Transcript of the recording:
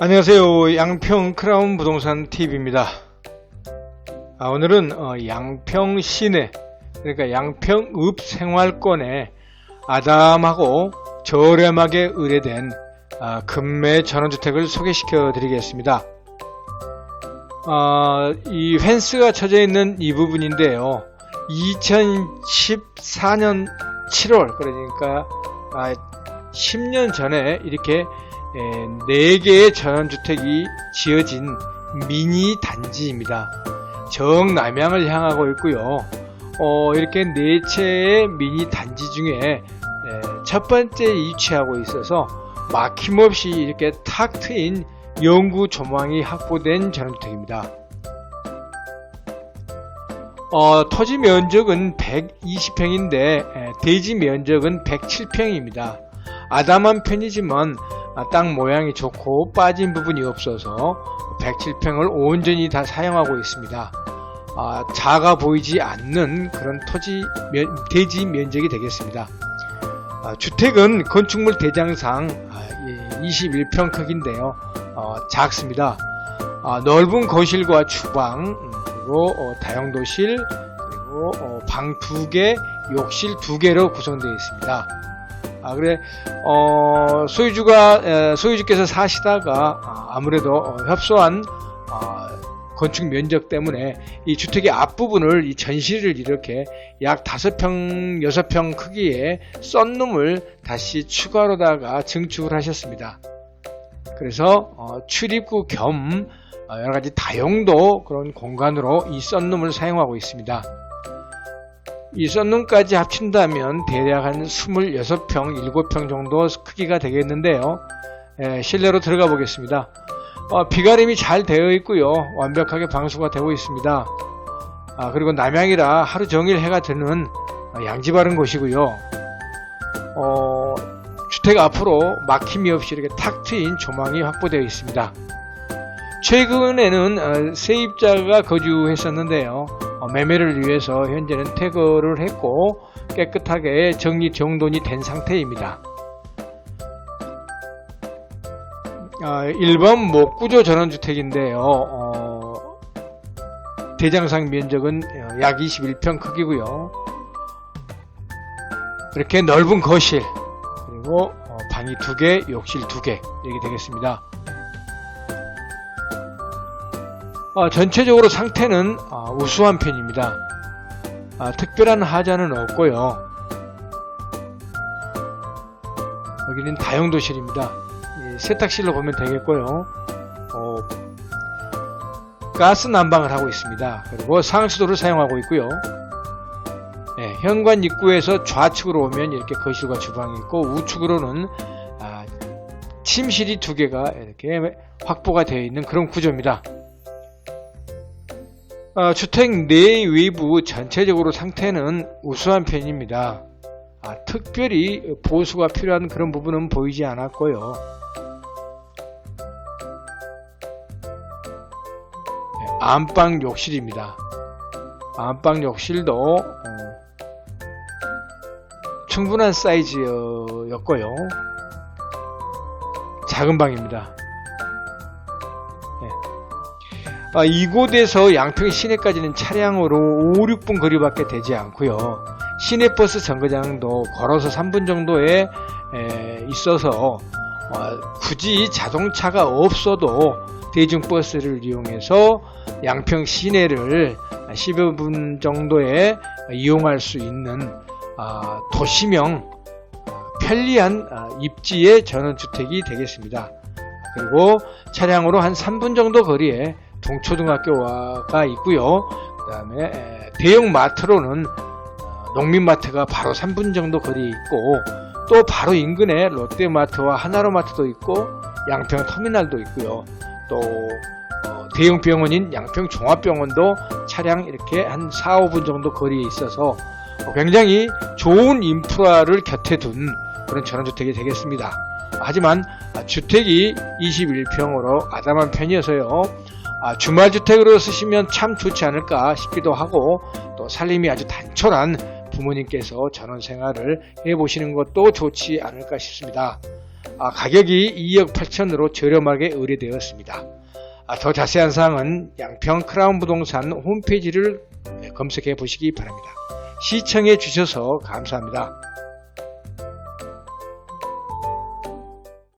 안녕하세요. 양평 크라운 부동산 TV입니다. 아, 오늘은 어, 양평 시내, 그러니까 양평읍 생활권에 아담하고 저렴하게 의뢰된 아, 금매 전원주택을 소개시켜 드리겠습니다. 아, 이 펜스가 쳐져 있는 이 부분인데요. 2014년 7월, 그러니까 아, 10년 전에 이렇게 에, 4개의 전원주택이 지어진 미니 단지입니다. 정남향을 향하고 있고요. 어, 이렇게 네 채의 미니 단지 중에 에, 첫 번째 위치하고 있어서 막힘없이 이렇게 탁 트인 영구 조망이 확보된 전원주택입니다. 어, 토지 면적은 120평인데 대지 면적은 107평입니다. 아담한 편이지만 아, 땅 모양이 좋고 빠진 부분이 없어서 107평을 온전히 다 사용하고 있습니다. 아, 작아 보이지 않는 그런 토지 면, 대지 면적이 되겠습니다. 아, 주택은 건축물 대장상 21평 크기인데요. 어, 작습니다. 아, 넓은 거실과 주방 음, 그리고 어, 다용도실 그리고 어, 방 2개, 욕실 2개로 구성되어 있습니다. 아, 그래, 어, 소유주가, 에, 소유주께서 사시다가, 아, 아무래도 어, 협소한, 아, 건축 면적 때문에 이 주택의 앞부분을 이 전실을 이렇게 약 5평, 6평 크기의 썬룸을 다시 추가로다가 증축을 하셨습니다. 그래서, 어, 출입구 겸 어, 여러 가지 다용도 그런 공간으로 이 썬룸을 사용하고 있습니다. 이 썬룸까지 합친다면 대략 한 26평, 7평 정도 크기가 되겠는데요. 예, 실내로 들어가 보겠습니다. 어, 비가림이 잘 되어 있고요. 완벽하게 방수가 되고 있습니다. 아, 그리고 남양이라 하루 종일 해가 드는 어, 양지 바른 곳이고요. 어, 주택 앞으로 막힘이 없이 이렇게 탁 트인 조망이 확보되어 있습니다. 최근에는 어, 세입자가 거주했었는데요. 어, 매매를 위해서 현재는 퇴거를 했고 깨끗하게 정리 정돈이 된 상태입니다. 아, 일반 목구조 전원주택인데요. 어, 대장상 면적은 어, 약 21평 크기고요. 이렇게 넓은 거실 그리고 어, 방이 두 개, 욕실 두 개 이렇게 되겠습니다. 전체적으로 상태는 어, 우수한 편입니다. 아, 특별한 하자는 없고요. 여기는 다용도실입니다. 이 세탁실로 보면 되겠고요. 어, 가스 난방을 하고 있습니다. 그리고 상수도를 사용하고 있고요. 네, 현관 입구에서 좌측으로 오면 이렇게 거실과 주방이 있고 우측으로는 아, 침실이 두 개가 이렇게 확보가 되어 있는 그런 구조입니다. 어, 주택 내 외부 전체적으로 상태는 우수한 편입니다. 아, 특별히 보수가 필요한 그런 부분은 보이지 않았고요. 네, 안방 욕실입니다. 안방 욕실도 어, 충분한 사이즈였고요. 작은 방입니다. 아, 이곳에서 양평 시내까지는 차량으로 5, 6분 거리밖에 되지 않고요. 시내버스 정거장도 걸어서 3분 정도에 에, 있어서 어, 굳이 자동차가 없어도 대중버스를 이용해서 양평 시내를 10여 분 정도에 이용할 수 있는 아, 도시명 편리한 아, 입지의 전원주택이 되겠습니다. 그리고 차량으로 한 3분 정도 거리에 동초등학교가 있고요. 그 다음에 대형 마트로는 어, 농민마트가 바로 3분 정도 거리에 있고 또 바로 인근에 롯데마트와 하나로마트도 있고 양평 터미널도 있고요. 또 어, 대형 병원인 양평 종합병원도 차량 이렇게 한 4, 5분 정도 거리에 있어서 굉장히 좋은 인프라를 곁에 둔 그런 전원주택이 되겠습니다. 하지만 주택이 21평으로 아담한 편이어서요. 아, 주말주택으로 쓰시면 참 좋지 않을까 싶기도 하고 또 살림이 아주 단촐한 부모님께서 전원 생활을 해보시는 것도 좋지 않을까 싶습니다. 아, 가격이 2억 8천으로 저렴하게 의뢰되었습니다. 아, 더 자세한 사항은 양평 크라운 부동산 홈페이지를 검색해 보시기 바랍니다. 시청해 주셔서 감사합니다.